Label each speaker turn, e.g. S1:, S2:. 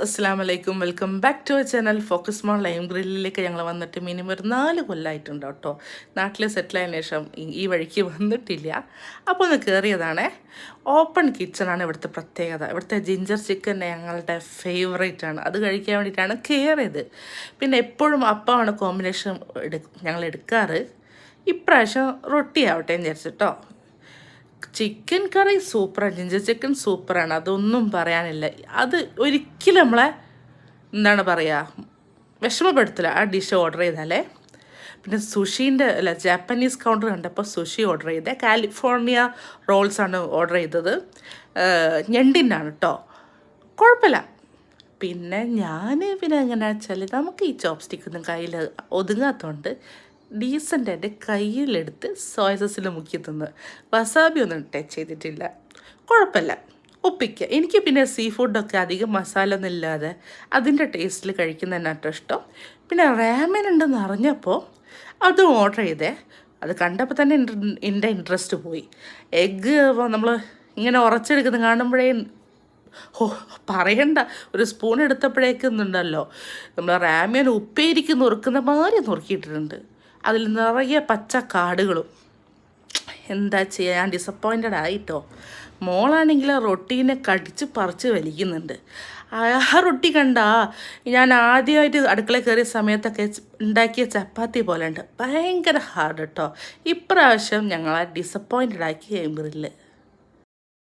S1: അസ്സാം വലൈക്കും welcome back to channel. Focus Mon lime ഗ്രില്ലിലേക്ക് ഞങ്ങൾ വന്നിട്ട് മിനിമം ഒരു നാല് കൊല്ലമായിട്ടുണ്ട് കേട്ടോ. നാട്ടിൽ സെറ്റിലായതിനു ശേഷം ഈ- വഴിക്ക് വന്നിട്ടില്ല. അപ്പോൾ ഒന്ന് കയറിയതാണേ ഓപ്പൺ കിച്ചണാണ് ഇവിടുത്തെ പ്രത്യേകത. ഇവിടുത്തെ ജിഞ്ചർ ചിക്കൻ ഞങ്ങളുടെ ഫേവറേറ്റ് ആണ്. അത് കഴിക്കാൻ വേണ്ടിയിട്ടാണ് കയറിയത് പിന്നെ എപ്പോഴും അപ്പമാണ് കോമ്പിനേഷൻ എടു ഞങ്ങൾ എടുക്കാറ്. ഇപ്രാവശ്യം റൊട്ടി ആവട്ടെ എന്ന് വിചാരിച്ചിട്ടോ ചിക്കൻ കറി സൂപ്പറാണ് ജിഞ്ചർ ചിക്കൻ സൂപ്പറാണ് അതൊന്നും പറയാനില്ല. അത് ഒരിക്കലും നമ്മളെ എന്താണ് പറയുക വിഷമപ്പെടുത്തില്ല. ആ ഡിഷ് ഓർഡർ ചെയ്താലേ. പിന്നെ സുഷീന്റെ അല്ല ജാപ്പനീസ് കൗണ്ടർ കണ്ടപ്പോൾ സുഷി ഓർഡർ ചെയ്തേ. കാലിഫോർണിയ റോൾസാണ് ഓർഡർ ചെയ്തത്. ഞണ്ടിനാണ് കേട്ടോ കുഴപ്പമില്ല പിന്നെ ഞാൻ പിന്നെ എങ്ങനെയാണെന്ന് വെച്ചാൽ നമുക്ക് ഈ ചോപ്സ്റ്റിക്കൊന്നും കയ്യിൽ ഒതുങ്ങാത്തതുകൊണ്ട് ഡീസന്റ് എന്റെ കയ്യിലെടുത്ത് സോയസസിൽ മുക്കി തിന്ന് വസാബി ഒന്നും ടച്ച് ചെയ്തിട്ടില്ല. കുഴപ്പമില്ല. ഒപ്പിക്കുക. എനിക്ക് പിന്നെ സീ ഫുഡൊക്കെ അധികം മസാല ഒന്നും ഇല്ലാതെ അതിന്റെ ടേസ്റ്റിൽ കഴിക്കുന്ന തന്നെ കേട്ടോ ഇഷ്ടം. പിന്നെ റാമൻ ഉണ്ടെന്ന് അറിഞ്ഞപ്പോൾ അത് ഓർഡർ ചെയ്തേ. അത് കണ്ടപ്പോൾ തന്നെ എന്റെ- ഇൻട്രസ്റ്റ് പോയി. എഗ്ഗ് നമ്മൾ ഇങ്ങനെ ഉറച്ചെടുക്കുന്ന കാണുമ്പോഴേ ഓ പറയണ്ട. ഒരു സ്പൂൺ എടുത്തപ്പോഴേക്കുന്നുണ്ടല്ലോ നമ്മൾ റാമിയൻ ഉപ്പേരിക്ക് നുറുക്കുന്ന മാതിരി നുറുക്കിയിട്ടിട്ടുണ്ട്. അതിൽ നിറയെ പച്ച കാടുകളും. എന്താ ചെയ്യുക ഞാൻ ഡിസപ്പോയിന്റഡ് ആയിട്ടോ. മോളാണെങ്കിൽ റൊട്ടീനെ കടിച്ച് പറിച്ച് വലിക്കുന്നുണ്ട്. ആ റൊട്ടി കണ്ടാ ഞാൻ ആദ്യമായിട്ട് അടുക്കള കയറിയ സമയത്തൊക്കെ ഉണ്ടാക്കിയ ചപ്പാത്തി പോലെ ഉണ്ട് ഭയങ്കര ഹാർഡ് കേട്ടോ ഇപ്രാവശ്യം ഞങ്ങളെ ഡിസപ്പോയിന്റഡ് ആക്കി ഗ്രില്ല്